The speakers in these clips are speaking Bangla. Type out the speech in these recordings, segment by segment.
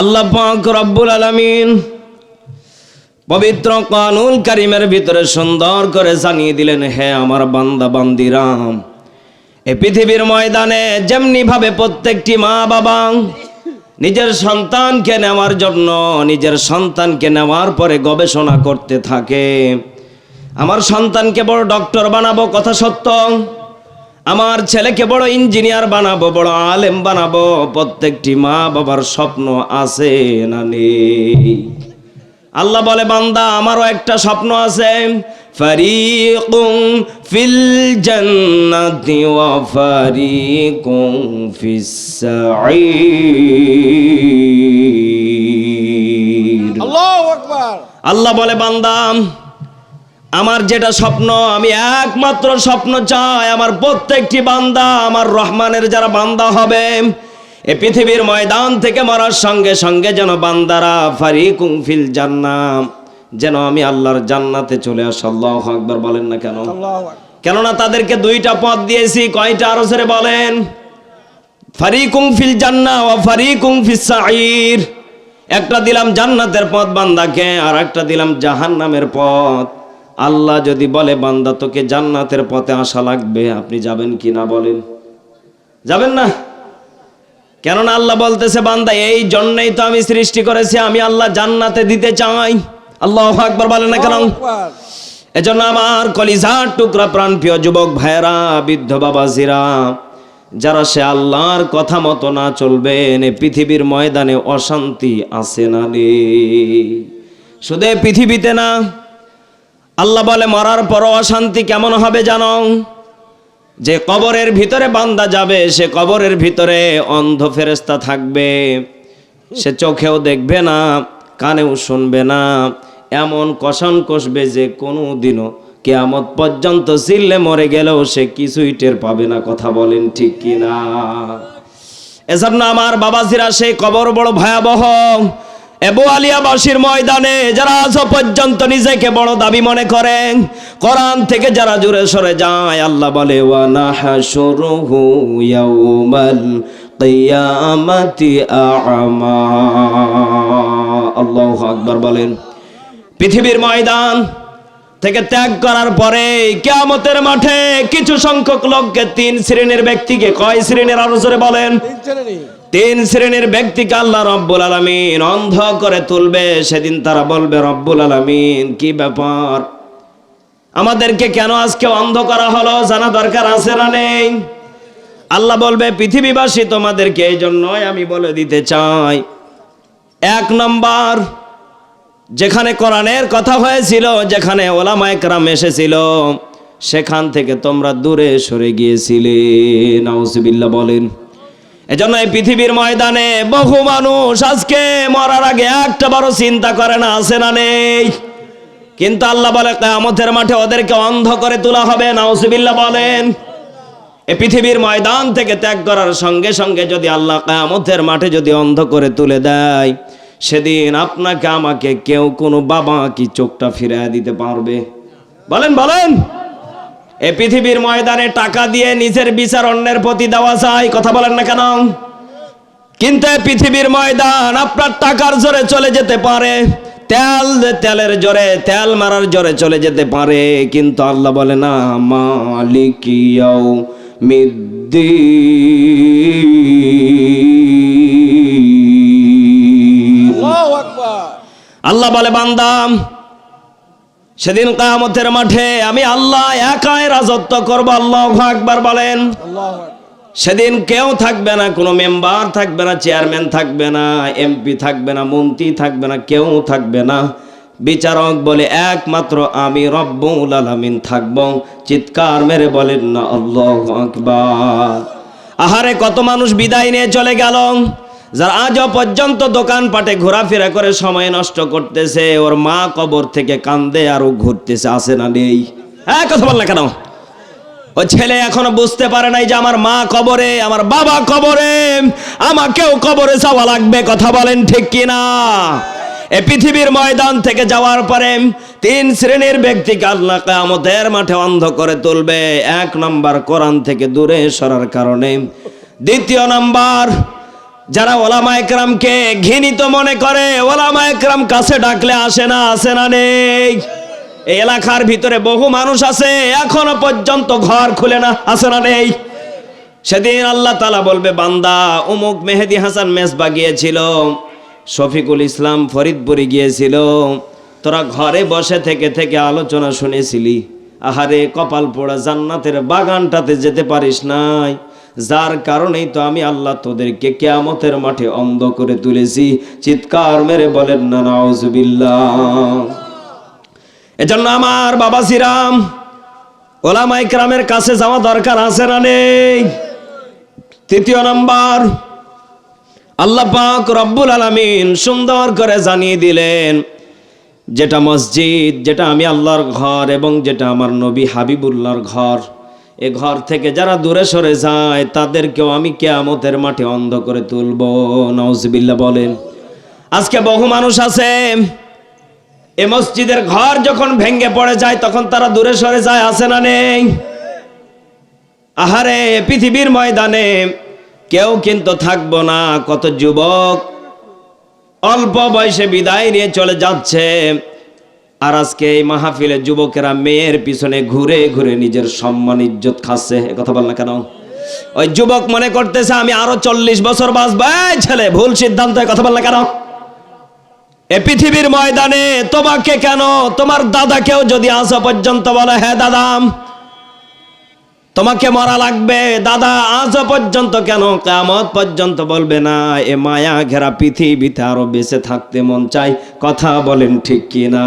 আল্লাহ পাক রব্বুল আলামিন পবিত্র কানুল কারিমের ভিতরে সুন্দর করে জানিয়ে দিলেন, হে আমার বান্দা বান্দিরাম এ পৃথিবীর ময়দানে যেমনি ভাবে প্রত্যেকটি মা বাবা নিজের সন্তানকে নেওয়ার জন্য নিজের সন্তানকে নেওয়ার পরে গবেষণা করতে থাকে। আমার সন্তানকে বড় ডক্টর বানাবো, কথা সত্য? আমার ছেলেকে বড় ইঞ্জিনিয়ার বানাবো বড় আলেম বানাবো প্রত্যেকটি মা বাবার স্বপ্ন আছে না নেই? আল্লাহ বলে বান্দা আমারও একটা স্বপ্ন আছে। ফারিকুম ফিল জান্নাতি ওয়া ফারিকুম ফিস সাঈর। আল্লাহু আকবার। আল্লাহ বলে বান্দা আমার যেটা স্বপ্ন আমি একমাত্র স্বপ্ন চাই আমার প্রত্যেকটি বান্দা আমার রহমানের যারা বান্দা হবে এ পৃথিবীর ময়দান থেকে মরার সঙ্গে সঙ্গে যেন বান্দারা ফারিকুম ফিল জান্নাম যেন আমি আল্লাহর জান্নাতে চলে আস। আল্লাহ আকবার বলেন না কেন? কেননা তাদেরকে দুইটা পথ দিয়েছি কয়টা আরও সেরে বলেন? ফারিকুম ফিল জান্না ও ফারিকুম ফিস সাঈর। একটা দিলাম জান্নাতের পথ বান্দাকে আর একটা দিলাম জাহান্নামের পথ। আল্লাহ যদি বলে বান্দা তোকে জান্নাতের পথে আসা লাগবে আপনি যাবেন কি না বলেন? যাবেন না? কেননা আল্লাহ বলতেছে বান্দা এই জন্যই তো আমি সৃষ্টি করেছি আমি আল্লাহ জান্নাতে দিতে চাই। আল্লাহ আকবার বলেন না কেন? এজন্য আমার কলিজার টুকরা প্রাণ প্রিয় যুবক ভাইরা বৃদ্ধ বাবা বাবাজিরা যারা সে আল্লাহর কথা মতো না চলবেন পৃথিবীর ময়দানে অশান্তি আসে না নেই শুধু পৃথিবীতে না আল্লাহ বলে, মরার পর অশান্তি কেমন হবে জানো? যে কবরের ভিতরে বান্দা যাবে, সে কবরের ভিতরে অন্ধ ফেরেস্তা থাকবে। সে চোখেও দেখবে না, কানেও শুনবে না। এমন কষান কষবে যে কোনো দিনও কেয়ামত পর্যন্ত চিল্লে মরে গেলেও সে কিছুই টের পাবে না, কথা বলেন ঠিক কি না এজন্য আমার বাবাজিরা সেই কবর বড় ভয়াবহ। এবু আলিয়াবাসীর ময়দানে যারা আজ পর্যন্ত নিজেকে বড় দাবি মনে করেন কোরআন থেকে যারা জুড়ে সরে যায়, আল্লাহ বলে আল্লাহু আকবার বলেন। পৃথিবীর ময়দান থেকে ত্যাগ করার পরে কিয়ামতের মাঠে কিছু সংখ্যক লোককে তিন শ্রেণির ব্যক্তিকে কয় শ্রেণির জোরে বলেন? তিন শ্রেণি তিন শ্রেণির ব্যক্তিকে আল্লাহ রব্বুল আলামিন অন্ধ করে তুলবে, সেদিন তারা বলবে, রব্বুল আলামিন, কি ব্যাপার? আমাদেরকে কেন আজকে অন্ধ করা হলো? জানা দরকার আছে না নেই? আল্লাহ বলবে, পৃথিবীবাসী তোমাদেরকে এই জন্যই আমি বলে দিতে চাই। এক নম্বর, যেখানে কোরআনের কথা হয়েছিল, যেখানে ওলামা একরাম এসেছিল, সেখান থেকে তোমরা দূরে সরে গিয়েছিলে। নাউজুবিল্লাহ বলেন। এজন্য এই পৃথিবীর ময়দানে বহু মানুষ আজকে মরার আগে একটা বড় চিন্তা করে না, আছে না নেই। কিন্তু আল্লাহ বলে, কেয়ামতের মাঠে ওদেরকে অন্ধ করে তোলা হবে, নাউজুবিল্লাহ বলেন। এ পৃথিবীর ময়দান থেকে ত্যাগ করার সঙ্গে সঙ্গে যদি আল্লাহ কেয়ামতের মাঠে যদি অন্ধ করে তুলে দেয়, সেদিন আপনাকে, আমাকে কেউ কোনো বাবা কি চোখটা ফিরিয়ে দিতে পারবে? বলেন বলেন। এ পৃথিবীর ময়দানে টাকা দিয়ে নিজের বিচার অন্যের প্রতি দেওয়া যায় কথা বলেন না কেন? কিন্তু পৃথিবীর ময়দান আপনার টাকার জোরে চলে যেতে পারে তেল তেলের জোরে তেল মারার জোরে চলে যেতে পারে কিন্তু আল্লাহ বলে না মালিকিয়াও মিদ্দি আল্লাহ বলে বান্দাম সেদিন কামতের মাঠে আমি আল্লাহ একাই রাজত্ব করব, আল্লাহ আকবার বলেন। সেদিন কেউ থাকবে না, কোনো মেম্বার থাকবে না, চেয়ারম্যান থাকবে না, এমপি থাকবে না, মন্ত্রী থাকবে না, কেউ থাকবে না। বিচারক বলে, একমাত্র আমি রব্বুল আলামিন থাকব। চিৎকার মেরে বলেন না, আল্লাহ আকবার। আহারে, কত মানুষ বিদায় নিয়ে চলে গেল। যারা আজও পর্যন্ত দোকানপাটে ঘোরাফেরা করে সময় নষ্ট করতেছে, ওর মা কবর থেকে কান্দে আর ও ঘুরতেছে, আসে না নেই। হ্যাঁ কথা বল না কেন? ও ছেলে এখনও বুঝতে পারে নাই যে আমার মা কবরে, আমার বাবা কবরে আমাকেও কবরে যাওয়া লাগবে, কথা বলেন ঠিক কিনা? এ পৃথিবীর ময়দান থেকে যাওয়ার পরে তিন শ্রেণির ব্যক্তিকে আল্লাহ কামতের মাঠে অন্ধ করে তুলবে, এক নম্বর কোরআন থেকে দূরে সরার কারণে। দ্বিতীয় নাম্বার যারা ওলামা একরামকে ঘৃণিত মনে করে, ওলামা একরাম কাছে ডাকলে আসে না আসে না নেই। এই এলাকার ভিতরে বহু মানুষ আছে, এখনও পর্যন্ত ঘর খুলে না, আসে না নেই। সেদিন আল্লাহ তালা বলবে, বান্দা উমুক মেহেদি হাসান মেসবা গিয়েছিল, শফিকুল ইসলাম ফরিদপুরে গিয়েছিল। তোরা ঘরে বসে থেকে থেকে আলোচনা শুনেছিলি। আহারে, কপাল পোড়া জান্নাতের বাগানটাতে যেতে পারিস নাই। যার কারণেই তো আমি আল্লাহ তোদেরকে কেয়ামতের মাঠে অন্ধ করে তুলেছি। চিৎকার মেরে বলেন, না, নাউজুবিল্লাহ। এজন্য আমার বাবা শ্রীরাম ওলামা ইকরামের কাছে যাওয়া দরকার আছে না নেই? তৃতীয় নাম্বার, আল্লাহ পাক রব্বুল আলামিন সুন্দর করে জানিয়ে দিলেন, যেটা মসজিদ, যেটা আমি আল্লাহর ঘর এবং যেটা আমার নবী হাবিবুল্লাহর ঘর এ ঘর থেকে যারা দূরে সরে যায়, তাদেরকেও আমি কেয়ামতের মাঠে অন্ধ করে তুলব। নওজবিল্লা বলেন, আজকে বহু মানুষ আছে, এ মসজিদের ঘর যখন ভেঙ্গে পড়ে যায়, তখন তারা দূরে সরে যায় আসে না নেই? আহারে, পৃথিবীর ময়দানে কেউ কিন্তু থাকব না, কত যুবক অল্প বয়সে বিদায় নিয়ে চলে যাচ্ছে। আর আজকে এই মাহফিলে যুবকেরা মেয়ের পিছনে ঘুরে ঘুরে নিজের সম্মান, ইজ্জত খাচ্ছে। কথা বল না কেন? ওই যুবক মনে করতেছে, আমি আরও চল্লিশ বছর বাঁচব। ছেলে, ভুল সিদ্ধান্ত কথা বল না কেন? এ পৃথিবীর ময়দানে তোমাকে কেন? তোমার দাদাকেও যদি আসা পর্যন্ত বলে হ্যাঁ দাদাম তোমাকে মরা লাগবে। দাদা, আজ পর্যন্ত কেন কামত পর্যন্ত বলবে না? এ মায়া ঘেরা পৃথিবীতে আরও বেঁচে থাকতে মন চাই কথা বলেন ঠিক কিনা?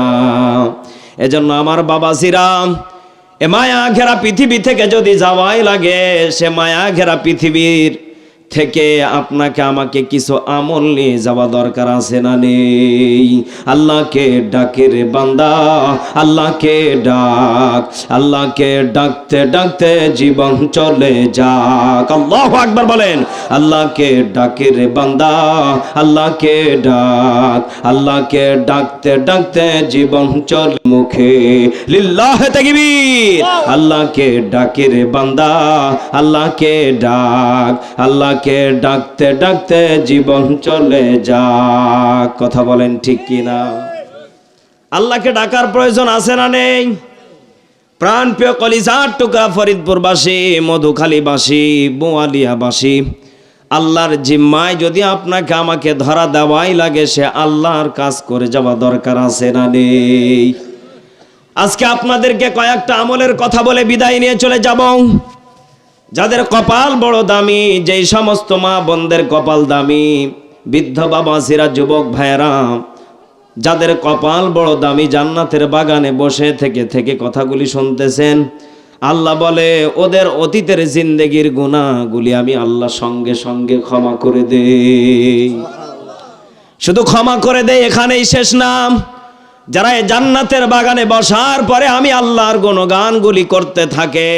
এজন্য আমার বাবা শ্রীরাম এ মায়া ঘেরা পৃথিবী থেকে যদি যাওয়াই লাগে, সে মায়া ঘেরা পৃথিবীর থেকে আপনাকে আমাকে কিছু আমল নিয়ে যাওয়া দরকার আছে না নেই? আল্লাহকে ডাকে রে বান্দা, আল্লাহকে ডাক, আল্লাহকে ডাকতে ডাকতে জীবন চলে যাক। আল্লাহ আকবার বলেন, আল্লাহকে ডাকে রে বান্দা, আল্লাহকে ডাক, আল্লাহকে ডাকতে ডাকতে জীবন চলে মুখে লিল্লাহ তাকবীর, আল্লাহকে ডাকে রে বান্দা, আল্লাহকে ডাক আল্লাহকে ডাকতে ডাকতে জীবন চলে যা কথা বলেন ঠিক কি না আল্লাহকে ডাকার প্রয়োজন আছে না নেই? প্রাণ প্রিয় কলিজার টুকা ফরিদপুরবাসী, মধুখালীবাসী, বোয়ালিয়াবাসী, আল্লাহর জিম্মায় যদি আপনাকে আমাকে ধরা দেওয়াই লাগে, সে আল্লাহর কাজ করে যাওয়া দরকার আছে না নেই? আজকে আপনাদেরকে কয়েকটা আমলের কথা বলে বিদায় নিয়ে চলে যাব। যাদের কপাল বড় দামি, যেই সমস্ত মা বোনদের কপাল দামি, বৃদ্ধ বাবা, সিরা, যুবক ভাইয়েরা, যাদের কপাল বড় দামি, জান্নাতের বাগানে বসে থেকে থেকে কথাগুলি শুনতেছেন, আল্লাহ বলে, ওদের অতীতের জিন্দেগির গুণাগুলি আমি আল্লাহ সঙ্গে সঙ্গে ক্ষমা করে দেই। শুধু ক্ষমা করে দেয় এখানেই শেষ নাম। যারা এই জান্নাতের বাগানে বসার পরে আমি আল্লাহর গুণগানগুলি করতে থাকে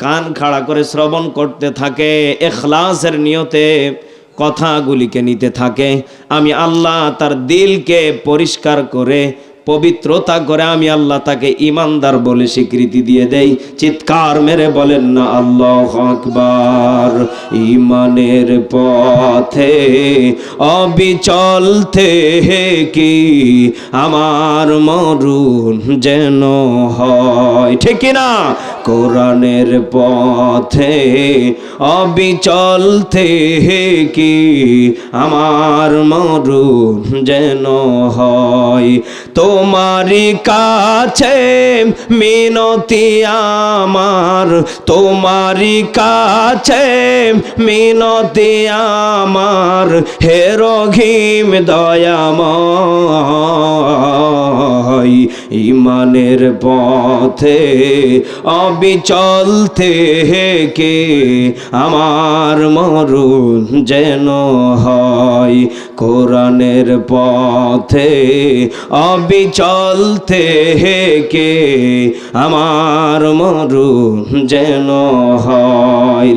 কান খাড়া করে শ্রবণ করতে থাকে, এখলাসের নিয়তে কথাগুলিকে নিতে থাকে। আমি আল্লাহ তার দিলকে পরিষ্কার করে পবিত্রতা করে আমি আল্লাহ তাকে ইমানদার বলে স্বীকৃতি দিয়ে দেই। চিৎকার মেরে বলেন না, আল্লাহ আকবার। ইমানের পথে অবিচল কি কি মরুন যেন হয়? ঠিক না? কোরআনের পথে অবিচল কি আমার মরুন যেন হয়? তোমারি কাছে মিনতি আমার। তোমারি কাছে মিনতি আমার। হে রঘিম দয়াময়, ইমানের পথে অবিচল থেকে আমার মরুন যেন হয়। কোরআনের পথে অবিচল থেকে আমার মরুন যেন হয়?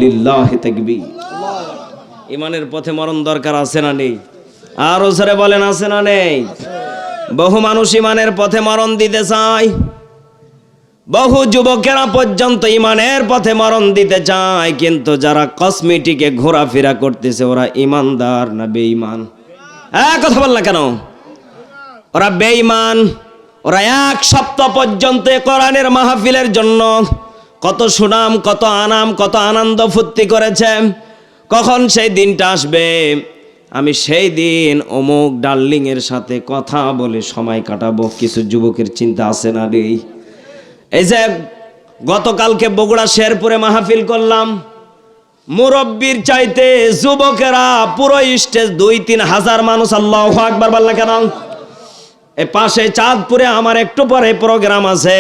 ইমানের পথে মরণ দরকার আছে না নেই? আর ওসরে বলেন, আছে না নেই? বহু মানুষ ইমানের পথে মরণ দিতে চায়। বহু যুবকেরা পর্যন্ত ইমানের পথে মরণ দিতে চায়, কিন্তু যারা কসমেটিকে ঘোরাফেরা করতেছে, ওরা ইমানদার না বেঈমান? হ্যাঁ কথা বল না কেন? ওরা বেঈমান, ওরা এক সপ্তাহ পর্যন্ত কোরআনের মাহফিলের জন্য কত সুনাম, কত আনাম, কত আনন্দ ফুর্তি করেছে। কখন সেই দিনটা আসবে? আমি সেই দিন অমুক ডার্লিং এর সাথে কথা বলে সময় কাটাবো, কিছু যুবকের চিন্তা আছে না রে এই যে গতকালকে বগুড়া শেরপুরে মাহফিল করলাম। মুরব্বীর চাইতে যুবকেরা পুরো স্টেজ দুই তিন হাজার মানুষ, আল্লাহ আকবার বললা কেন? এ পাশে চাঁদপুরে আমার একটু পরে প্রোগ্রাম আছে।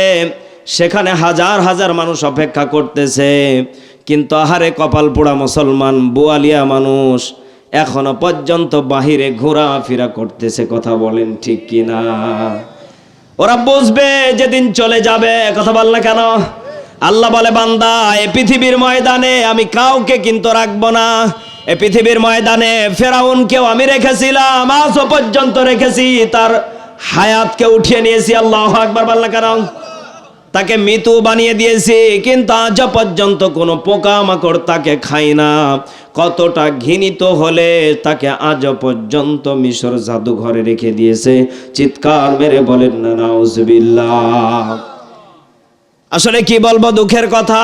সেখানে হাজার হাজার মানুষ অপেক্ষা করতেছে। কিন্তু আহারে কপাল পোড়া মুসলমান, বোয়ালিয়া মানুষ এখনও পর্যন্ত বাহিরে ঘোরাফেরা করতেছে, কথা বলেন ঠিক কিনা? ওরা বুঝবে যেদিন চলে যাবে, কথা বল না কেন? আল্লাহ বলে, বান্দা, এ পৃথিবীর ময়দানে আমি কাউকে কিন্তু রাখব না। এ পৃথিবীর ময়দানে ফেরাউনকেও আমি রেখেছিলাম, আজও পর্যন্ত রেখেছি, তার হায়াতকে উঠিয়ে নিয়েছি, আল্লাহ আকবার বললা কেন তাকে মৃত্যু বানিয়ে দিয়েছি, কিন্তু আজ পর্যন্ত কোনো পোকামাকড় তাকে খায় না। কতটা ঘৃণিত হলে তাকে আজ পর্যন্ত মিশর জাদুঘরে রেখে দিয়েছে। চিৎকার মেরে বলেন না নাউজবিল্লাহ। আসলে কি বলব, দুঃখের কথা?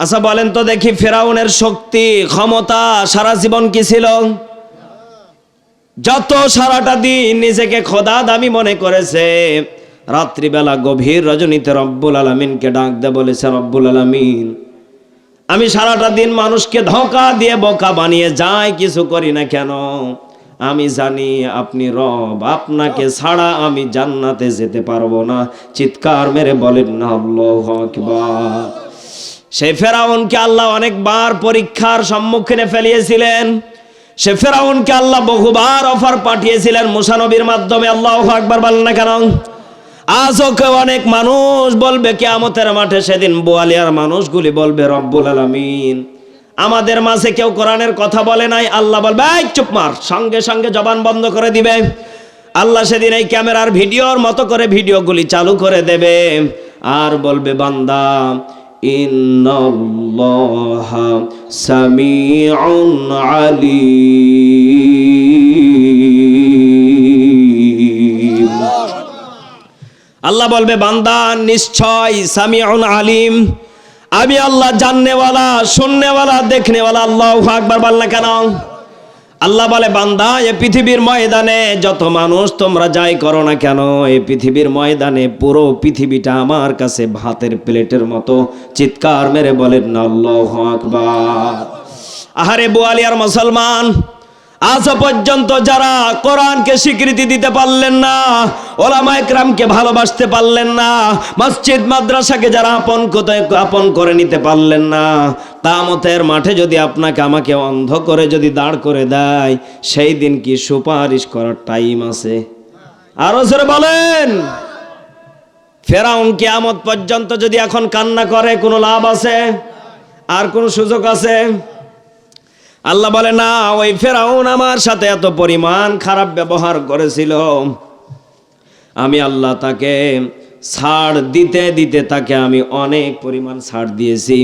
আচ্ছা বলেন তো দেখি, ফেরাউনের শক্তি, ক্ষমতা সারা জীবন কি ছিল? যত সারাটা দিন নিজেকে খোদা দামি মনে করেছে, রাত্রিবেলা গভীর রজনীতে রব্বুল আলমিনকে ডাক দে বলেছে, রব্বুল আলমিন, আমি সারাটা দিন মানুষকে ধোকা দিয়ে বোকা বানিয়ে যাই কিছু করি না কেন? আমি জানি আপনি রব, আপনাকে ছাড়া আমি জান্নাতে যেতে পারব না। চিৎকার মেরে বলেন না আল্লাহু সেই ফেরাউনকে আল্লাহ অনেকবার পরীক্ষার সম্মুখীনে ফেলিয়েছিলেন। সে ফেরাউনকে আল্লাহ বহুবার অফার পাঠিয়েছিলেন মুসানবীর মাধ্যমে, আল্লাহ আকবার বলেন না কেন? আজও কেউ অনেক মানুষ বলবে, কেয়ামতের মাঠে সেদিন বোয়ালিয়ার মানুষগুলি বলবে, রব্বুল আলামিন। আমাদের মাঝে কেউ কোরআনের কথা বলে নাই, আল্লাহ বলবে, এই চুপ মার, সঙ্গে সঙ্গে জবান বন্ধ করে দিবে। আল্লাহ সেদিন এই ক্যামেরার ভিডিওর মতো করে ভিডিওগুলি চালু করে দেবে। আর বলবে, বান্দা ইন্নাল্লাহা سميع عليم আল্লাহ বলবে, বান্দা, নিশ্চয় সামিউন আলিম। আমি আল্লাহ জাননেওয়ালা, শুননেওয়ালা, দেখনেওয়ালা, আল্লাহ আকবার না কেন? আল্লাহ বলে, বান্দা, এ পৃথিবীর ময়দানে যত মানুষ তোমরা যাই করো না কেন এই পৃথিবীর ময়দানে পুরো পৃথিবীটা আমার কাছে ভাতের প্লেটের মতো। চিৎকার মেরে বলেন, আল্লাহ আকবার। আহারে বোয়ালিয়ার মুসলমান আজ পর্যন্ত যারা কোরআনকে স্বীকৃতি দিতে পারলেন না ওলামা একরামকে ভালোবাসতে পারলেন না, মসজিদ, মাদ্রাসাকে যারা আপন কোথায় আপন করে নিতে পারলেন না কামতের মাঠে যদি আপনাকে আমাকে অন্ধ করে যদি দাঁড় করে দেয়, সেই দিন কি সুপারিশ করার টাইম আছে? আরও জোরে বলেন। ফেরাউন কিয়ামত পর্যন্ত যদি এখন কান্না করে, কোনো লাভ আছে? আর কোনো সুযোগ আছে? আল্লাহ বলে, না, ওই ফেরাউন আমার সাথে এত পরিমাণ খারাপ ব্যবহার করেছিল। আমি আল্লাহ তাকে ছাড় দিতে দিতে তাকে আমি অনেক পরিমাণ ছাড় দিয়েছি।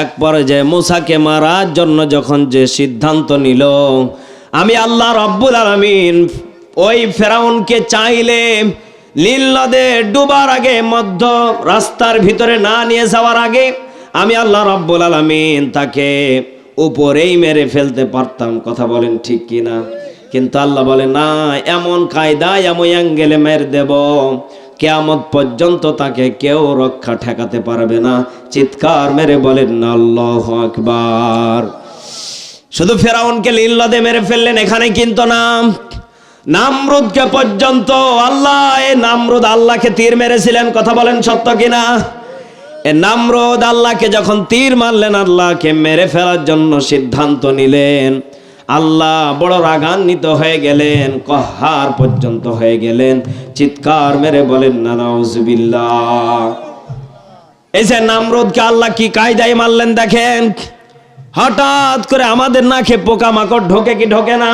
এক পর্যায়ে মুসাকে মারার জন্য যখন যে সিদ্ধান্ত নিল, আমি আল্লাহ রব্বুল আলমিন ওই ফেরাউনকে চাইলে নীল নদে ডুবার আগে, মধ্য রাস্তার ভিতরে না নিয়ে যাওয়ার আগে, আমি আল্লাহ রব্বুল আলমিন তাকে উপরেই মেরে ফেলতে পারতাম, কথা বলেন ঠিক কিনা? কিন্তু আল্লাহ বলে, না, এমন কায়দায় এমন অ্যাঙ্গেলে মেরে দেব। কেয়ামত পর্যন্ত তাকে কেউ রক্ষা ঠেকাতে পারবে না। চিৎকার মেরে বলেন, আল্লাহ আকবার। শুধু ফেরাউনকে লিল্লাদে মেরে ফেললেন, এখানে কিন্তু না নামরুদকে পর্যন্ত আল্লাহ এ নামরুদ আল্লাহকে তীর মেরেছিলেন, কথা বলেন সত্য কিনা? নামরুদ আল্লাহকে যখন তীর মারলেন, আল্লাহকে মেরে ফেলার জন্য সিদ্ধান্ত নিলেন। আল্লাহ বড় রাগান্বিত হয়ে গেলেন, কহার পর্যন্ত হয়ে গেলেন। চিৎকার মেরে বলেন না নাউজুবিল্লাহ এই যে নামরুদকে আল্লাহ কি কায়দায় মারলেন দেখেন? হঠাৎ করে আমাদের নাকে পোকামাকড় ঢোকে কি ঢোকে না?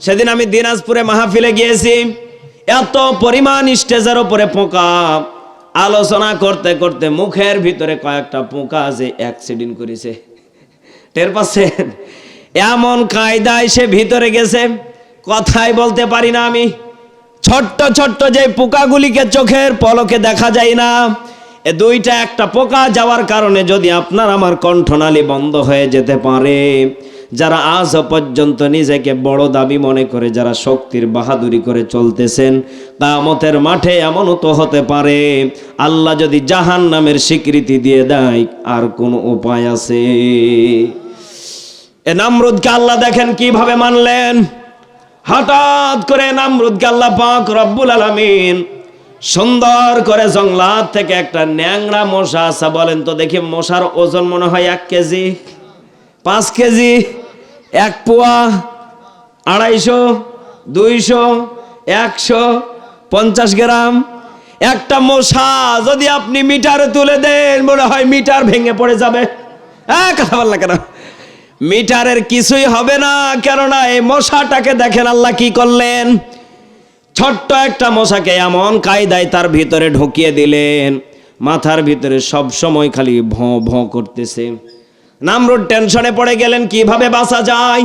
সেদিন আমি দিনাজপুরে মাহফিলে গিয়েছি। এত পরিমাণ স্টেজের ওপরে পোকা। আলোচনা করতে করতে মুখের ভিতরে কয়েকটা পোকা যে অ্যাক্সিডেন্ট করেছে। টের পাচ্ছেন? এমন কায়দায় সে ভিতরে গেছে, কথাই বলতে পারি না আমি। ছোট্ট ছোট্ট যে পোকাগুলিকে চোখের পলকে দেখা যায় না, এ দুইটা একটা পোকা যাওয়ার কারণে যদি আপনার আমার কণ্ঠনালী বন্ধ হয়ে যেতে পারে যারা আজ পর্যন্ত নিজেকে বড় দাবি মনে করে, যারা শক্তির বাহাদুরি করে চলতেছেন কামতের মাঠে এমনও তো হতে পারে, আল্লাহ যদি জাহান নামের স্বীকৃতি দিয়ে দেয়, আর কোনো উপায় আছে? এ নামরুদকে আল্লাহ দেখেন কীভাবে মানলেন? হঠাৎ করে নামরুদকে আল্লাহ পাক রব্বুল আলামিন সুন্দর করে জংলাত থেকে একটা ন্যাংরা মশা আসা বলেন তো দেখি মশার ওজন মনে হয় এক কেজি? পাঁচ কেজি? এক পোয়া, আড়াইশো, দুইশো, একশো, পঞ্চাশ গ্রাম। একটা মশা যদি আপনি মিটারে তুলে দেন, মনে হয় মিটার ভেঙে পড়ে যাবে। হ্যাঁ কথা বললা কেন? মিটারের কিছুই হবে না, কেননা এই মশাটাকে দেখেন আল্লাহ কি করলেন। ছোট্ট একটা মশাকে এমন কায়দায় তার ভিতরে ঢুকিয়ে দিলেন। মাথার ভিতরে সব সময় খালি ভঁ ভঁ করতেছে। নামরুদ টেনশনে পড়ে গেলেন, কীভাবে বাঁচা যায়?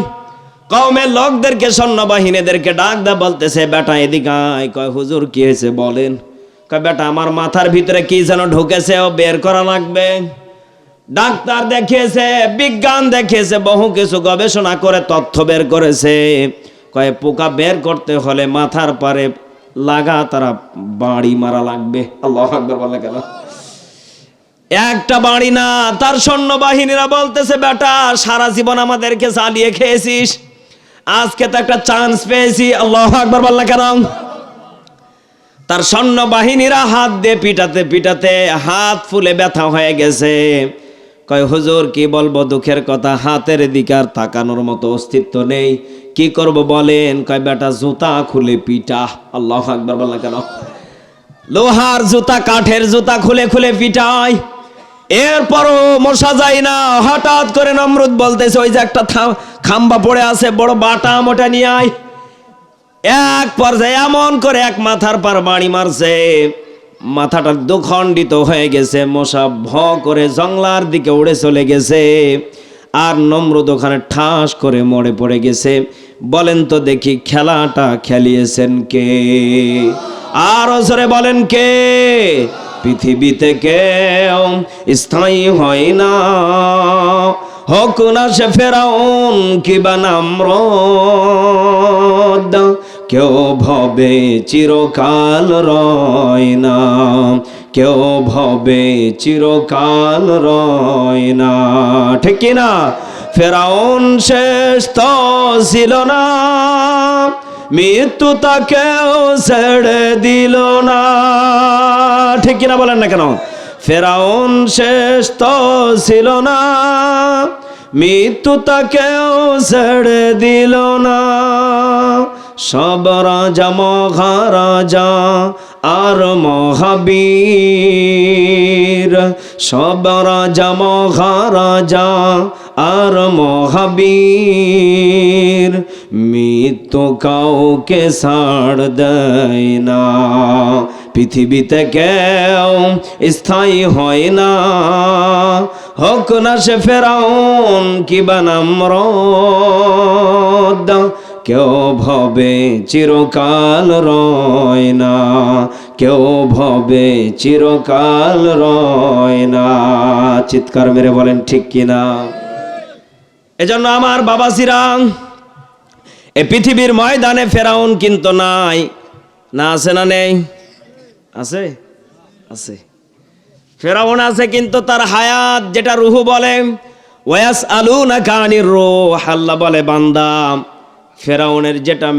কওমের লোকদেরকে, সৈন্যবাহিনীদেরকে ডাক দা বলতেছে, বেটা, এদিকে আয়। কয়, হুজুর, কি হয়েছে বলেন? কয়, বেটা, আমার মাথার ভিতরে কি যেন ঢুকেছে, ও বের করা লাগবে? ডাক্তার দেখিয়েছে, বিজ্ঞান দেখিয়েছে, বহু কিছু গবেষণা করে তথ্য বের করেছে। কয়ে, পোকা বের করতে হলে মাথার পারে লাগা তারা বাড়ি মারা লাগবে। আল্লাহ আকবর বলে কেন একটা বাড়ি না, তার সৈন্যবাহিনীরা বলতেছে, বেটা, সারা জীবন আমাদেরকে চালিয়ে খেয়েছিস। আজকে তো একটা চান্স পেয়েছি। আল্লাহ আকবর বললা কেন? তার সৈন্যবাহিনীরা হাত দিয়ে পিটাতে পিটাতে হাত ফুলে ব্যথা হয়ে গেছে। কয়, হুজুর, কি বলব? দুঃখের কথা, হাতের দিকে আর তাকানোর মতো অস্তিত্ব নেই। কি করব বলেন? কয়, বেটা, জুতা খুলে পিটা। আল্লাহ আকবর বললা কেন? লোহার জুতা, কাঠের জুতা খুলে খুলে পিটায়। এরপরও মশা যায় না। হঠাৎ করে নমরুদ বলতেছে, ওই যে একটা খাম্বা পড়ে আছে, বড় বাটা মোটা নিয়ে আয়। এক পর্যায়ে এমন করে এক মাথার পার বাড়ি মারছে। মাথাটা দুখণ্ডিত হয়ে গেছে, মশা ভ করে জংলার দিকে উড়ে চলে গেছে। আর নমরুদ ওখানে ঠাস করে মরে পড়ে গেছে। বলেন তো দেখি খেলাটা খেলিয়েছেন কে? আর জোরে বলেন কে? পৃথিবীতে কেউ স্থায়ী হয় না। হোক না সে ফেরাউন কিবা নামরদ, কেউ ভবে চিরকাল রয় না। কেউ ভবে চিরকাল রয় না। ঠিক না? ফেরাউন শেষ তো ছিল না। মৃত্যু তাকেও ছেড়ে দিল না। কিনা বলেন না কেন? ফেরাউন শেষ তো ছিল না, মৃত্যু তাকেও ছেড়ে দিল না। সব রাজা, মহারাজা আর মহাবীর, সব রাজা, মহারাজা আর মহাবীর, মৃত্যু কাউকে ছাড় দেয় না। পৃথিবীতে কেউ স্থায়ী হয় না। হোক না সে ফেরাউন কিবা নামরদ। কেউ ভবে চিরকাল রয় না। কেউ ভবে চিরকাল রয় না। চিৎকার মেরে বলেন, ঠিক কিনা এজন্য আমার বাবা সিরাং, এ পৃথিবীর ময়দানে ফেরাউন কিন্তু নাই। না আছে না নেই। আছে? আছে। ফেরাউন আছে কিন্তু তার হায়াত, যেটা রুহু বলে ওয়াস আলু না কানির রো হাল্লা বলে, বান্দা, ফেরাউনের যেটা